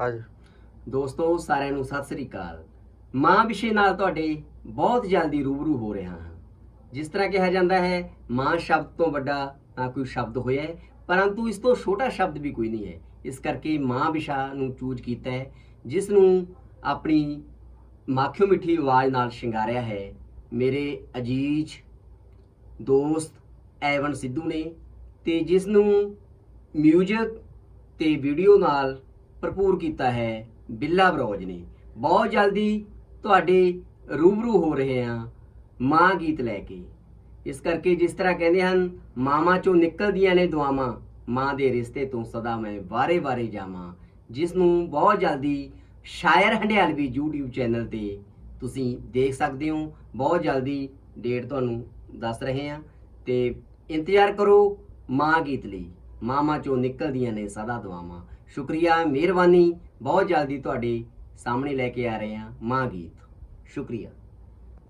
ਹਾਂਜੀ ਦੋਸਤੋ, ਸਾਰਿਆਂ ਨੂੰ ਸਤਿ ਸ੍ਰੀ ਅਕਾਲ। ਮਾਂ ਵਿਸ਼ੇ ਨਾਲ ਤੁਹਾਡੇ ਬਹੁਤ ਜਲਦੀ ਰੂਬਰੂ ਹੋ ਰਿਹਾ ਹਾਂ। ਜਿਸ ਤਰ੍ਹਾਂ ਕਿਹਾ ਜਾਂਦਾ ਹੈ, ਮਾਂ ਸ਼ਬਦ ਤੋਂ ਵੱਡਾ ਨਾ ਕੋਈ ਸ਼ਬਦ ਹੋਇਆ ਹੈ, ਪਰੰਤੂ ਇਸ ਤੋਂ ਛੋਟਾ ਸ਼ਬਦ ਵੀ ਕੋਈ ਨਹੀਂ ਹੈ। ਇਸ ਕਰਕੇ ਮਾਂ ਵਿਸ਼ਾ ਨੂੰ ਚੂਜ਼ ਕੀਤਾ ਹੈ, ਜਿਸ ਨੂੰ ਆਪਣੀ ਮਾਖਿਓ ਮਿੱਠੀ ਆਵਾਜ਼ ਨਾਲ ਸ਼ਿੰਗਾਰਿਆ ਹੈ। ਮੇਰੇ ਅਜੀਜ਼ ਦੋਸਤ ਐਵਨ ਸਿੱਧੂ ਨੇ ਤੇ ਜਿਸ ਨੂੰ ਮਿਊਜ਼ਿਕ ਤੇ ਵੀਡੀਓ ਨਾਲ ਭਰਪੂਰ ਕੀਤਾ ਹੈ। ਬਿੱਲਾ ਬਰੋਜ ਨੇ ਬਹੁਤ ਜਲਦੀ ਤੁਹਾਡੇ ਰੂਬਰੂ ਹੋ ਰਹੇ ਹਾਂ ਮਾਂ ਗੀਤ ਲੈ ਕੇ। ਇਸ ਕਰਕੇ ਜਿਸ ਤਰ੍ਹਾਂ ਕਹਿੰਦੇ ਹਨ, ਮਾਵਾਂ ਚੋਂ ਨਿਕਲਦੀਆਂ ਨੇ ਦੁਆਵਾਂ, ਮਾਂ ਦੇ ਰਿਸ਼ਤੇ ਤੋਂ ਸਦਾ ਮੈਂ ਵਾਰੇ-ਵਾਰੇ ਜਾਵਾਂ। ਜਿਸ ਨੂੰ ਬਹੁਤ ਜਲਦੀ ਸ਼ਾਇਰ ਹੰਡਿਆਲਵੀ YouTube ਚੈਨਲ ਤੇ ਤੁਸੀਂ ਦੇਖ ਸਕਦੇ ਹੋ। ਬਹੁਤ ਜਲਦੀ ਡੇਟ ਤੁਹਾਨੂੰ ਦੱਸ ਰਹੇ ਹਾਂ ਤੇ ਇੰਤਜ਼ਾਰ ਕਰੋ ਮਾਂ ਗੀਤ ਲਈ। ਮਾਵਾਂ ਚੋਂ ਨਿਕਲਦੀਆਂ ਨੇ ਸਦਾ ਦੁਆਵਾਂ। ਸ਼ੁਕਰੀਆ, ਮਿਹਰਬਾਨੀ। ਬਹੁਤ ਜਲਦੀ ਤੁਹਾਡੇ ਸਾਹਮਣੇ ਲੈ ਕੇ ਆ ਰਹੇ ਹਾਂ ਮਾਂ ਗੀਤ। ਸ਼ੁਕਰੀਆ।